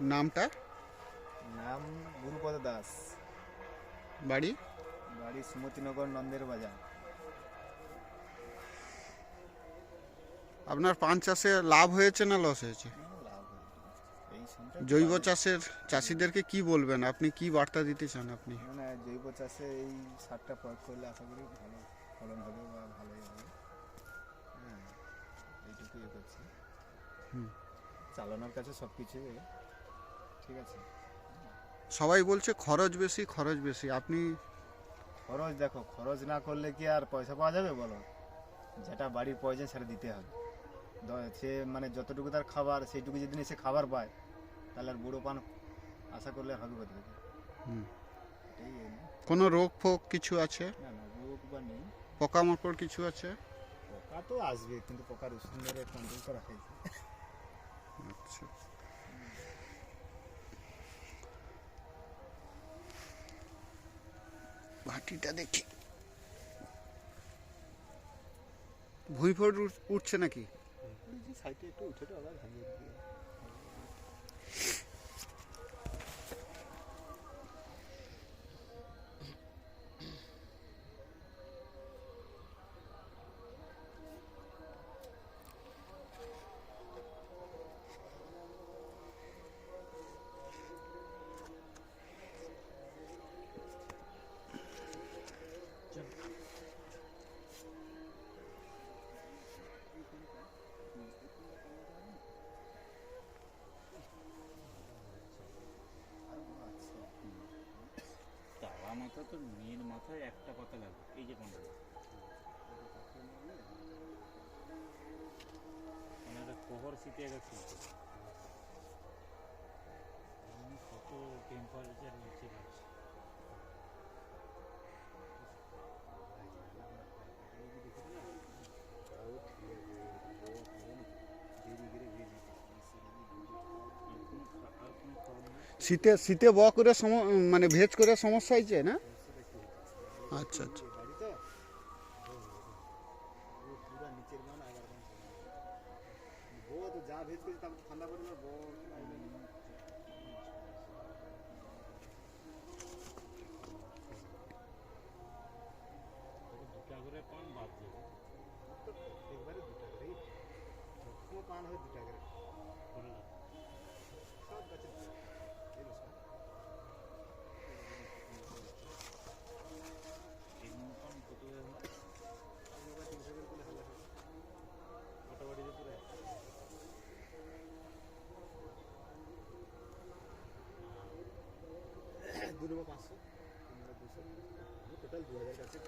নামটা? নাম গুরুপদ দাস। বাড়ি? বাড়ি সুমতিনগর নন্দের বাজার। আপনার পান চাষে লাভ হয়েছে না লস হয়েছে। এই জৈব চাষের চাষিদেরকে কি বলবেন? আপনি কি বার্তা দিতে চান আপনি? মানে জৈব চাষে এই সারটা প্রয়োগ করলে আশা করি ভালো ফলন হবে বা ভালোই হবে। হ্যাঁ এইটুকু ইয়ে করছি। হুম। চালানোর কাছে সব কিছু ঠিক আছে। সবাই বলছে খরচ বেশি খরচ বেশি। আপনি খরচ দেখো খরচ না করলে কি আর পয়সা পাওয়া যাবে বলো? যেটা বাড়ির প্রয়োজন সেটা দিতে হবে। সে মানে যতটুকু তার খাবার সেইটুকু যদি সে খাবার পায় তাহলে আর বুড়ো পান আশা করলে হবে কোথা থেকে হুম। এটাই এই কোনো রোগ ফোগ কিছু আছে? না না রোগ বা নেই। পোকামাকড় কিছু আছে? পোকা তো আসবে কিন্তু পোকার ওষুধ মেরে কন্ট্রোল করা হয়েছে আচ্ছা। ভাটিটা দেখি। ভুঁইফোড় উঠ- উঠছে নাকি? সাইডে একটু উঠে তো আবার মাথা তো মেয়ের মাথায় একটা পাতা লাগবে, এই যে কোনটা? মানে একটা কোহর শীতে গেছে। কত টেম্পারেচার নিচে যাচ্ছে শীতে শীতে ব করে সম- মানে ভেজ করে সমস্যা হয়েছে, না? আচ্ছা আচ্ছা। দুটা করে হয়। দু নম্বর পাঁচশো টোটাল দু হাজার কাছে